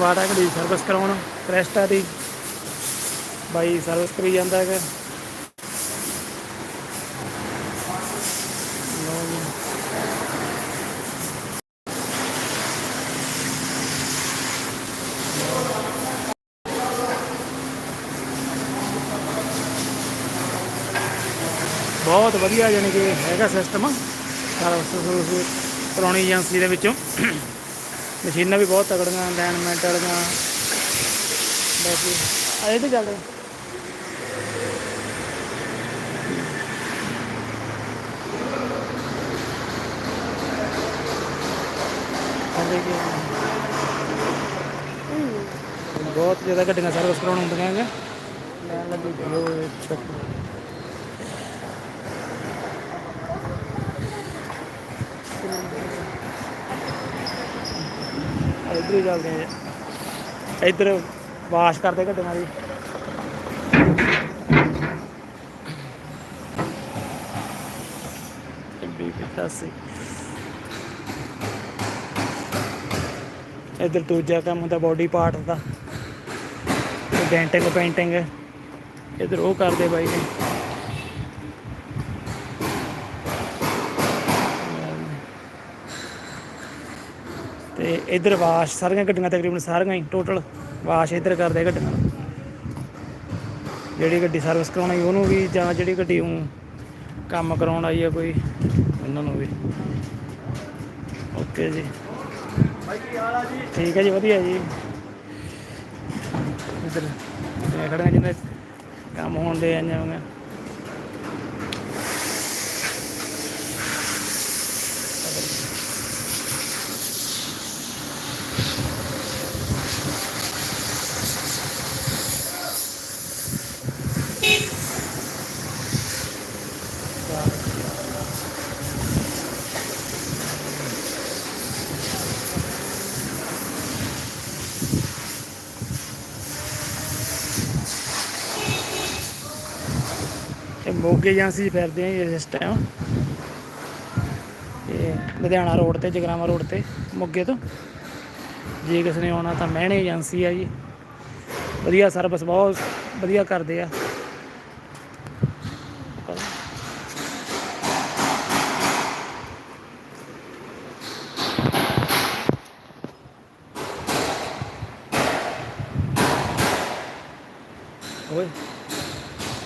ਵਾਟਾ ਗੱਡੀ ਦੀ ਸਰਵਿਸ ਕਰਾਉਣ ਕ੍ਰੈਸਟਾ ਦੀ ਬਾਈ ਸਰਵਿਸ ਕਰੀ ਜਾਂਦਾ ਹੈਗਾ। ਬਹੁਤ ਵਧੀਆ ਜਾਣੀ ਕਿ ਹੈਗਾ ਸਿਸਟਮ ਸਰਵਿਸ ਪੁਰਾਣੀ ਏਜੰਸੀ ਦੇ ਵਿੱਚੋਂ। ਮਸ਼ੀਨਾਂ ਵੀ ਬਹੁਤ ਤਕੜੀਆਂ ਅਲਾਈਨਮੈਂਟ ਵਾਲੀਆਂ। ਬਾਕੀ ਆ ਇਹ ਤੇ ਚੱਲਦੇ ਬਹੁਤ ਜ਼ਿਆਦਾ ਗੱਡੀਆਂ ਸਰਵਿਸ ਕਰਾਉਣ ਹੁੰਦੀਆਂ ਹੈਗੇ ਲੈਣ ਲੱਗੀ ਜੋ ਇੱਧਰ ਹੀ ਚੱਲਦੇ ਆ। ਇੱਧਰ ਵਾਸ਼ ਕਰਦੇ ਗੱਡੀਆਂ ਦੀ ਪਚਾਸੀ ਇੱਧਰ ਦੂਜਾ ਕੰਮ ਹੁੰਦਾ ਬੋਡੀ ਪਾਰਟ ਦਾ। ਡੈਂਟਿੰਗ ਪੇਂਟਿੰਗ ਇੱਧਰ ਉਹ ਕਰਦੇ ਬਾਈ ਨੇ। ਤੇ ਇੱਧਰ ਵਾਸ਼, ਸਾਰੀਆਂ ਗੱਡੀਆਂ ਤਕਰੀਬਨ ਸਾਰੀਆਂ ਹੀ ਟੋਟਲ ਵਾਸ਼ ਇੱਧਰ ਕਰਦੇ ਗੱਡੀਆਂ ਜਿਹੜੀ ਗੱਡੀ ਸਰਵਿਸ ਕਰਾਉਣੀ ਉਹਨੂੰ ਵੀ ਜਾਂ ਜਿਹੜੀ ਗੱਡੀ ਨੂੰ ਕੰਮ ਕਰਾਉਣ ਆਈ ਆ ਕੋਈ, ਉਹਨਾਂ ਨੂੰ ਵੀ। ਓਕੇ ਜੀ। ਠੀਕ ਹੈ ਜੀ, ਵਧੀਆ ਜੀ। ਇੱਧਰ ਮੈਂ ਖੜਾ ਜਿੰਨੇ ਕੰਮ ਹੋਣ ਦੇ ਆ ਜਾਵਾਂਗਾ ਤੇ ਮੋਗੇ ਏਜੰਸੀ 'ਚ ਫਿਰਦੇ ਆ ਜੀ ਇਸ ਟਾਈਮ ਇਹ ਲੁਧਿਆਣਾ ਰੋਡ ਤੇ ਜਗਰਾਮਾ ਰੋਡ ਤੇ, ਮੋਗੇ ਤੋਂ। ਜੇ ਕਿਸੇ ਨੇ ਆਉਣਾ ਤਾਂ ਮਹਿਣੇ ਏਜੰਸੀ ਆ ਜੀ। ਵਧੀਆ ਸਰਵਿਸ ਬਹੁਤ ਵਧੀਆ ਕਰਦੇ ਆ। 喂